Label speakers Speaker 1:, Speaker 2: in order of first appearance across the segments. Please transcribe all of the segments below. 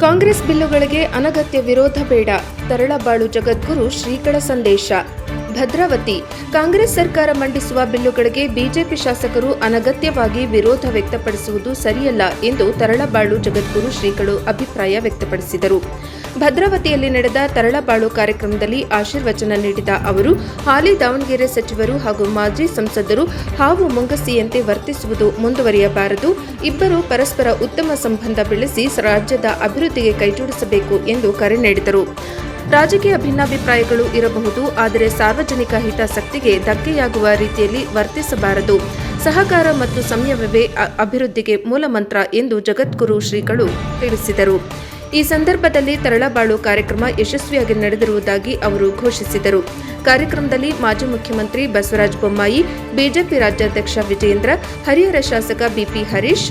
Speaker 1: ಕಾಂಗ್ರೆಸ್ ಬಿಲ್ಲುಗಳಿಗೆ ಅನಗತ್ಯ ವಿರೋಧ ಬೇಡ. ತರಳಬಾಳು ಜಗದ್ಗುರು ಶ್ರೀಗಳ ಸಂದೇಶ. ಭದ್ರಾವತಿ. ಕಾಂಗ್ರೆಸ್ ಸರ್ಕಾರ ಮಂಡಿಸುವ ಬಿಲ್ಲುಗಳಿಗೆ ಬಿಜೆಪಿ ಶಾಸಕರು ಅನಗತ್ಯವಾಗಿ ವಿರೋಧ ವ್ಯಕ್ತಪಡಿಸುವುದು ಸರಿಯಲ್ಲ ಎಂದು ತರಳಬಾಳು ಜಗದ್ಗುರು ಶ್ರೀಗಳು ಅಭಿಪ್ರಾಯ ವ್ಯಕ್ತಪಡಿಸಿದರು. ಭದ್ರಾವತಿಯಲ್ಲಿ ನಡೆದ ತರಳಬಾಳು ಕಾರ್ಯಕ್ರಮದಲ್ಲಿ ಆಶೀರ್ವಚನ ನೀಡಿದ ಅವರು, ಹಾಲಿ ದಾವಣಗೆರೆ ಸಚಿವರು ಹಾಗೂ ಮಾಜಿ ಸಂಸದರು ಹಾವು ಮುಂಗಸಿಯಂತೆ ವರ್ತಿಸುವುದು ಮುಂದುವರಿಯಬಾರದು. ಇಬ್ಬರು ಪರಸ್ಪರ ಉತ್ತಮ ಸಂಬಂಧ ಬೆಳೆಸಿ ರಾಜ್ಯದ ಅಭಿವೃದ್ಧಿಗೆ ಕೈಜೋಡಿಸಬೇಕು ಎಂದು ಕರೆ ನೀಡಿದರು. ರಾಜಕೀಯ ಭಿನ್ನಾಭಿಪ್ರಾಯಗಳು ಇರಬಹುದು, ಆದರೆ ಸಾರ್ವಜನಿಕ ಹಿತಾಸಕ್ತಿಗೆ ಧಕ್ಕೆಯಾಗುವ ರೀತಿಯಲ್ಲಿ ವರ್ತಿಸಬಾರದು. ಸಹಕಾರ ಮತ್ತು ಸಂಯಮವೇ ಅಭಿವೃದ್ಧಿಗೆ ಮೂಲಮಂತ್ರ ಎಂದು ಜಗದ್ಗುರು ಶ್ರೀಗಳು ತಿಳಿಸಿದರು. ಈ ಸಂದರ್ಭದಲ್ಲಿ ತರಳಬಾಳು ಕಾರ್ಯಕ್ರಮ ಯಶಸ್ವಿಯಾಗಿ ನಡೆದಿರುವುದಾಗಿ ಅವರು ಘೋಷಿಸಿದರು. ಕಾರ್ಯಕ್ರಮದಲ್ಲಿ ಮಾಜಿ ಮುಖ್ಯಮಂತ್ರಿ ಬಸವರಾಜ ಬೊಮ್ಮಾಯಿ, ಬಿಜೆಪಿ ರಾಜ್ಯಾಧ್ಯಕ್ಷ ವಿಜಯೇಂದ್ರ, ಹರಿಹರ ಶಾಸಕ ಬಿಪಿ ಹರೀಶ್,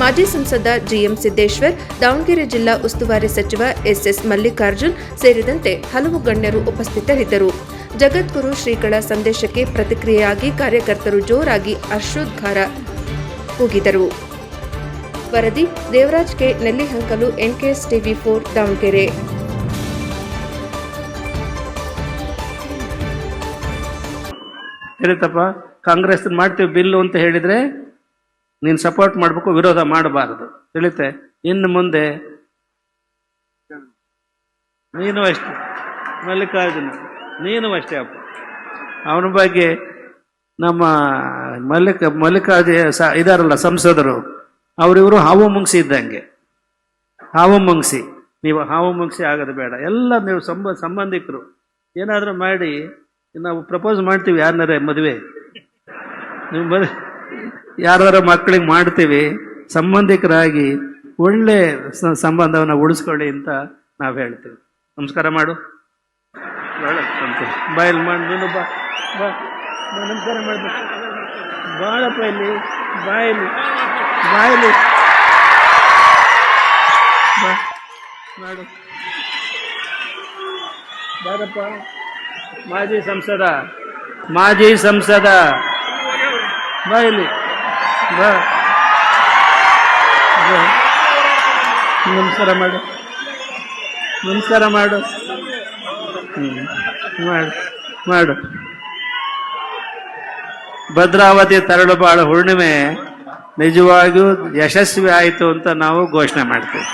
Speaker 1: ಮಾಜಿ ಸಂಸದ ಜಿಎಂ ಸಿದ್ದೇಶ್ವರ್, ದಾವಣಗೆರೆ ಜಿಲ್ಲಾ ಉಸ್ತುವಾರಿ ಸಚಿವ ಎಸ್ಎಸ್ ಮಲ್ಲಿಕಾರ್ಜುನ್ ಸೇರಿದಂತೆ ಹಲವು ಗಣ್ಯರು ಉಪಸ್ಥಿತರಿದ್ದರು. ಜಗದ್ಗುರು ಶ್ರೀಗಳ ಸಂದೇಶಕ್ಕೆ ಪ್ರತಿಕ್ರಿಯೆಯಾಗಿ ಕಾರ್ಯಕರ್ತರು ಜೋರಾಗಿ ಹರ್ಷೋದ್ಗಾರ ಕೂಗಿದರು. ವರದಿ Devaraj K Nellihankalu NKS TV four Davangere.
Speaker 2: ಹೇಳುತ್ತಪ್ಪ Congress ಮಾಡ್ತೀವಿ ಬಿಲ್ಲು ಅಂತ ಹೇಳಿದ್ರೆ ನೀನು ಸಪೋರ್ಟ್ ಮಾಡಬೇಕು, ವಿರೋಧ ಮಾಡಬಾರದು. ತಿಳಿತೆ? ಇನ್ನು ಮುಂದೆ ನೀನು ಅಷ್ಟೇ. ಮಲ್ಲಿಕಾರ್ಜುನ, ನೀನು ಅಷ್ಟೇ ಅಪ್ಪ. ಅವನ ಬಗ್ಗೆ ನಮ್ಮ ಮಲ್ಲಿಕ ಮಲ್ಲಿಕಾರ್ಜುನ ಸ ಇದಾರಲ್ಲ ಸಂಸದರು ಅವರಿವರು ಹಾವು ಮುಂಗ್ಸಿ ಇದ್ದಂಗೆ. ಹಾವು ಮುಂಗ್ಸಿ. ನೀವು ಹಾವು ಮುಂಗ್ಸಿ ಆಗೋದು ಬೇಡ. ಎಲ್ಲ ನೀವು ಸಂಬ ಸಂಬಂಧಿಕರು. ಏನಾದರೂ ಮಾಡಿ ನಾವು ಪ್ರಪೋಸ್ ಮಾಡ್ತೀವಿ ಯಾರನ್ನಾರ ಮದುವೆ. ನೀವು ಮದುವೆ ಮಕ್ಕಳಿಗೆ ಮಾಡ್ತೀವಿ ಸಂಬಂಧಿಕರಾಗಿ ಒಳ್ಳೆ ಸಂಬಂಧವನ್ನು ಉಳಿಸ್ಕೊಳ್ಳಿ ಅಂತ ನಾವು ಹೇಳ್ತೀವಿ. ನಮಸ್ಕಾರ ಮಾಡು. ಬಾಯಲ್ಲಿ ಮಾಡಿ ನೀನು ಬಾ ಬಾ, ನಮಸ್ಕಾರ ಮಾಡಬೇಕು. ಬಾಳಪ್ಪ ಇಲ್ಲಿ ಬಾಯಲ್ಲಿ. ಬಾಯಲ್ಲಿ. ಬಾ ಮಾಡು. ಬಾರಪ್ಪ. ಮಾಜಿ ಸಂಸದ ಮಾಜಿ ಸಂಸದ. ಬಾಯಲ್ಲಿ ಬಾ. ನಮಸ್ಕಾರ ಮಾಡು. ನಮಸ್ಕಾರ ಮಾಡು. ಮಾಡು. ಮಾಡು. ಭದ್ರಾವತಿ ತರಳುಬಾಳು ಹುಣ್ಣಿಮೆ. ನಿಜವಾಗಿಯೂ ಯಶಸ್ವಿ ಆಯಿತು ಅಂತ ನಾವು ಘೋಷಣೆ ಮಾಡ್ತೀವಿ.